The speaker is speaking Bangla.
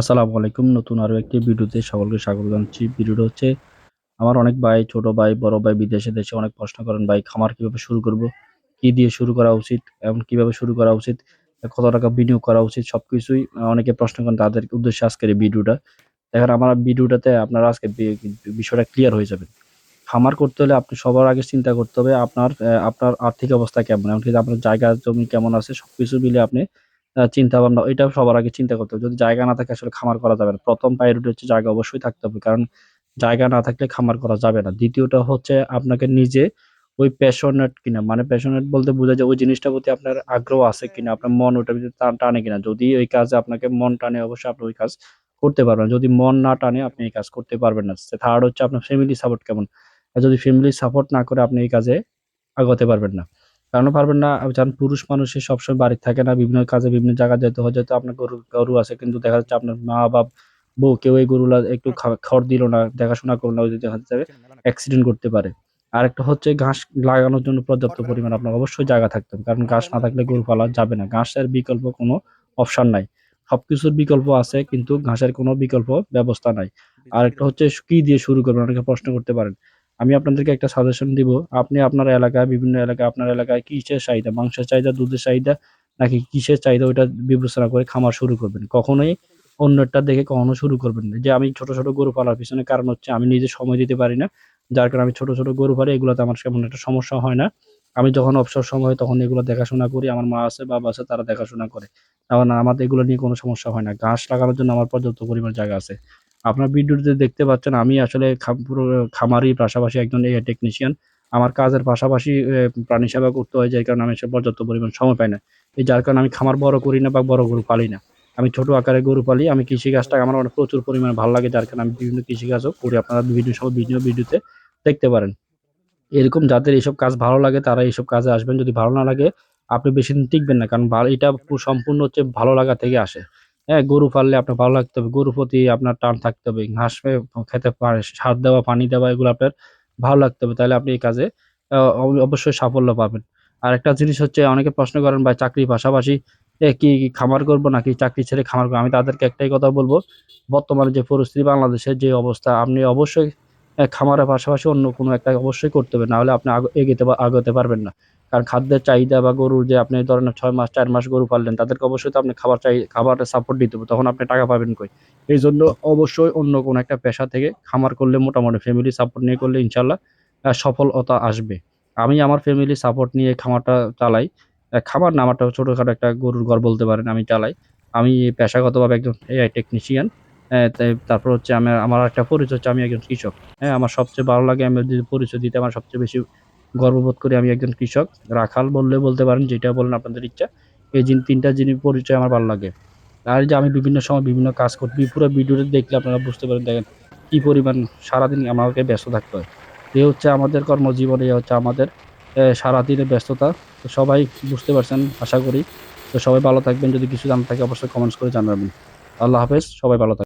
আসসালামু আলাইকুম। নতুন আরও একটি ভিডিওতে সকলকে স্বাগত জানাচ্ছি। ভিডিওটা হচ্ছে আমার অনেক ভাই ছোট ভাই বড় ভাই বিদেশে দেশে অনেক প্রশ্ন করেন ভাই খামার কীভাবে শুরু করব? কি দিয়ে শুরু করা উচিত? এবং কীভাবে শুরু করা উচিত? কত টাকা বিনিয়োগ করা উচিত? সবকিছুই আহ, অনেকে প্রশ্ন করেন তাদের উদ্দেশ্যে আজকের এই ভিডিওটা। দেখেন আমার ভিডিওটাতে আপনারা আজকে বিষয়টা ক্লিয়ার হয়ে যাবে। খামার করতে হলে আপনি সবার আগে চিন্তা করতে হবে আপনার আপনার আর্থিক অবস্থা কেমন? এমনকি আপনার জায়গা জমি কেমন আছে? সবকিছু মিলে আপনি চিন্তা ভাবনা এটা সবার আগে চিন্তা করতে হবে। যদি জায়গা না থাকে আসলে খামার করা যাবে না। প্রথম প্রায়োরিটি হচ্ছে জায়গা অবশ্যই থাকতে হবে। কারণ জায়গা না থাকলে খামার করা যাবে না। দ্বিতীয়টা হচ্ছে আপনাকে নিজে ওই প্যাশনেট কিনা। মানে প্যাশনেট বলতে বোঝা যায় ওই জিনিসটার প্রতি আপনার আগ্রহ আছে কিনা আপনার মন ওটার ভিতরে টান- কিনা। যদি ওই কাজে আপনাকে মন টানে অবশ্যই আপনি ওই কাজ করতে পারবেন। যদি মন না টানে আপনি এই কাজ করতে পারবেন না। থার্ড হচ্ছে আপনার ফ্যামিলি সাপোর্ট কেমন? আর যদি ফ্যামিলি সাপোর্ট না করে আপনি এই কাজে আগাতে পারবেন না। কেন পারবেন না কারণ পুরুষ মানুষের সবসময় বাড়িতে থাকে না, বিভিন্ন কাজে, বিভিন্ন জায়গায় যেতে হয়, যেহেতু আপনার গরু গরু আছে, কিন্তু দেখা যাচ্ছে আপনার মা, বাপ, বউ কেউ এই গরুলা একটু খড় দিল না, দেখাশোনা করল না দেখা যাচ্ছে অ্যাক্সিডেন্ট করতে পারে। আর একটা হচ্ছে ঘাস লাগানোর জন্য পর্যাপ্ত পরিমাণ আপনার অবশ্যই জায়গা থাকতে হবে, কারণ ঘাস না থাকলে গরু পালা যাবে না। ঘাসের বিকল্প কোনো অপশন নাই। সবকিছুর বিকল্প আছে, কিন্তু ঘাসের কোনো বিকল্প ব্যবস্থা নাই। আর একটা হচ্ছে কি দিয়ে শুরু করবেন? অনেকে প্রশ্ন করতে পারেন। আমি আপনাদেরকে একটা সাজেশন দিব। আপনি আপনার এলাকায়, বিভিন্ন এলাকায়, আপনার এলাকায় কিসের চাহিদা? মাংসের চাহিদা, দুধের চাহিদা, নাকি কিসের চাহিদা ওইটা বিবেচনা করে খামার শুরু করবেন? কখনোই অন্যটা দেখে কখনো শুরু করবেন না। যে আমি ছোট ছোট গরু পালার পিছনে কারণ হচ্ছে আমি নিজে সময় দিতে পারি না। যার কারণে আমি ছোট ছোট গরু পালি, এগুলোতে আমার সেমন একটা সমস্যা হয় না। আমি যখন অবসর সময় তখন এগুলো দেখাশোনা করি। আমার মা আছে, বাবা আছে, তারা দেখাশোনা করে। তাহলে না আমাদের এগুলো নিয়ে কোনো সমস্যা হয় না। ঘাস লাগানোর জন্য আমার পর্যাপ্ত পরিমাণ জায়গা আছে। আপনার ভিডিওতে দেখতে পাচ্ছেন, আমি আসলে পুরো খামারি পাশাপাশি একজন টেকনিশিয়ান আমার কাজের পাশাপাশি প্রাণী সেবা করতে হয়, যার কারণে আমি সে পর্যাপ্ত পরিমাণ সময় পাই না। এই যার কারণে আমি খামার বড় করি না বা বড় গরু পালি না। আমি ছোট আকারে গরু পালি, আমি কৃষি কাজটা আমার অনেক প্রচুর পরিমাণে ভালো লাগে, যার কারণে আমি বিভিন্ন কৃষি কাজও করি। আপনারা বিভিন্ন সব ভিডিও, ভিডিওতে দেখতে পারেন। এরকম যাদের এইসব কাজ ভালো লাগে, তারা এইসব কাজে আসবেন। যদি ভালো না লাগে, আপনি বেশি দিন টিকবেন না, কারণ এটা সম্পূর্ণ হচ্ছে ভালো লাগা থেকে আসে। হ্যাঁ গরু পাললে আপনার ভালো লাগতে হবে। গরুর প্রতি আপনার টান থাকতে হবে। ঘাস খেতে পারে সার দেওয়া, পানি দেওয়া, এগুলো আপনার ভালো লাগতে হবে। তাহলে আপনি এই কাজে অবশ্যই সাফল্য পাবেন। আর একটা জিনিস হচ্ছে, অনেকে প্রশ্ন করেন, ভাই, চাকরির পাশাপাশি কি খামার করব নাকি চাকরি ছেড়ে খামার করব? আমি তাদেরকে একটাই কথা বলব, বর্তমানে যে পরিস্থিতি বাংলাদেশের যে অবস্থা, আপনি অবশ্যই খামারের পাশাপাশি অন্য কোনো একটা অবশ্যই করতে হবে। না হলে আপনি এগোতে পা- পারবেন না। কারণ খাদ্যের চাহিদা বা গরুর যে আপনি ধরেন ছয় মাস, চার মাস গরু পাললেন, তাদেরকে অবশ্যই তো আপনি খাবার চাই খাবারের সাপোর্ট দিতে হবে। তখন আপনি টাকা পাবেন কই? এই জন্য অবশ্যই অন্য কোনো একটা পেশা থেকে খামার করলে মোটামুটি ফ্যামিলি সাপোর্ট নিয়ে করলে ইনশাল্লাহ সফলতা আসবে। আমি আমার ফ্যামিলি সাপোর্ট নিয়ে খামারটা চালাই। খামার না, আমারটা ছোটোখাটো একটা গরুর ঘর বলতে পারেন, আমি চালাই। আমি পেশাগতভাবে একজন এআই টেকনিশিয়ান তারপর হচ্ছে আমার আমার একটা পরিচয় হচ্ছে আমি একজন কৃষক। হ্যাঁ আমার সবচেয়ে ভালো লাগে, আমি যদি পরিচয় দিতে আমার সবচেয়ে বেশি গর্ববোধ করি আমি একজন কৃষক। রাখাল বললে বলতে পারেন, যেটা বলেন আপনাদের ইচ্ছা। এই জিন তিনটা জিনিস পরিচয় আমার ভালো লাগে। আর যে আমি বিভিন্ন সময় বিভিন্ন কাজ করি পুরো ভিডিওটা দেখলে আপনারা বুঝতে পারেন, দেখেন কি পরিমাণ সারাদিন আমাকে ব্যস্ত থাকতে হয়। এ হচ্ছে আমাদের কর্মজীবনে, এ হচ্ছে আমাদের সারাদিনের ব্যস্ততা। তো সবাই বুঝতে পারছেন, আশা করি। তো সবাই ভালো থাকবেন। যদি কিছু জানার থাকে, অবশ্যই কমেন্টস করে জানাবেন। আল্লাহ হাফেজ, সবাই ভালো থাকবেন।